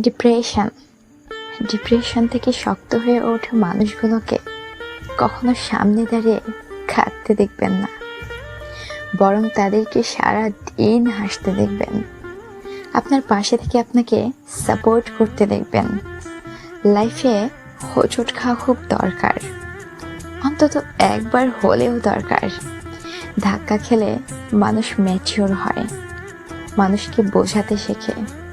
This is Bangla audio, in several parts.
ডিপ্রেশন ডিপ্রেশন থেকে শক্ত হয়ে ওঠা মানুষগুলোকে কখনো সামনে দাঁড়িয়ে খাটতে দেখবেন না। বরং তাদেরকে সারা দিন হাসতে দেখবেন। আপনার পাশে থেকে আপনাকে সাপোর্ট করতে দেখবেন। লাইফে হোঁচট খাওয়া খুব দরকার। অন্তত একবার হলেও দরকার। ধাক্কা খেলে মানুষ ম্যাচিওর হয়। মানুষকে বোঝাতে শেখে।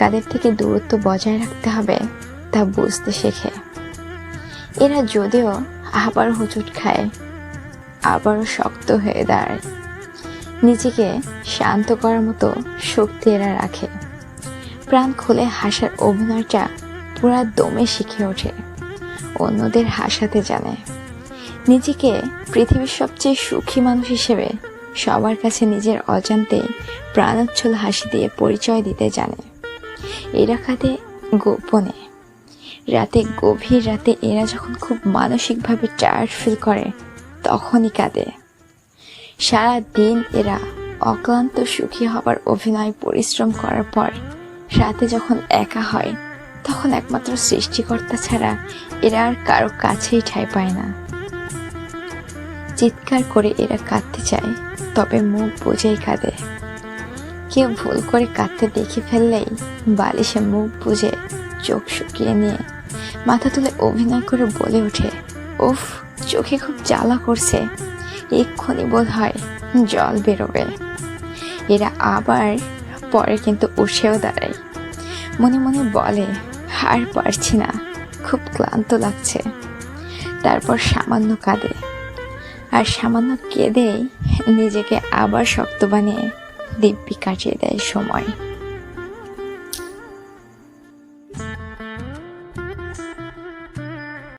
কাদের থেকে দূরত্ব বজায় রাখতে হবে, তা বুঝতে শেখে। এরা যদিও আবার হোঁচট খায়, আবারও শক্ত হয়ে দাঁড়ায়। নিজেকে শান্ত করার মতো শক্তি এরা রাখে। প্রাণ খুলে হাসার অভিনয়টা পুরা দমে শিখে ওঠে, অন্যদের হাসাতে জানে। নিজেকে পৃথিবীর সবচেয়ে সুখী মানুষ হিসেবে সবার কাছে নিজের অজান্তে প্রাণোচ্ছল হাসি দিয়ে পরিচয় দিতে জানে। এরা কাঁদে গোপনে। রাতে গভীর রাতে এরা যখন খুব মানসিকভাবে টায়ার্ড ফিল করে, তখনই কাঁদে। সারা দিন এরা অক্লান্ত সুখী হবার অভিনয়, পরিশ্রম করার পর রাতে যখন একা হয়, তখন একমাত্র সৃষ্টিকর্তা ছাড়া এরা আর কারও কাছেই ঠাঁই পায় না। চিৎকার করে এরা কাঁদতে চায়, তবে মুখ বুঝেই কাঁদে। কেউ ভুল করে কাঁদতে দেখে ফেললেই বালিশে মুখ বুঝে চোখ শুকিয়ে নিয়ে মাথা তুলে অভিনয় করে বলে ওঠে, উফ, চোখে খুব জ্বালা করছে। এক্ষুনি বোধ হয় জল বেরোবে। এরা আবার পরে কিন্তু উঠেও দাঁড়ায়। মনে মনে বলে, আর পারছি না, খুব ক্লান্ত লাগছে। তারপর সামান্য কাঁদে। আর সামান্য কেঁদেই নিজেকে আবার শক্ত বানিয়ে দিব্যি কাটিয়ে দেয় সময়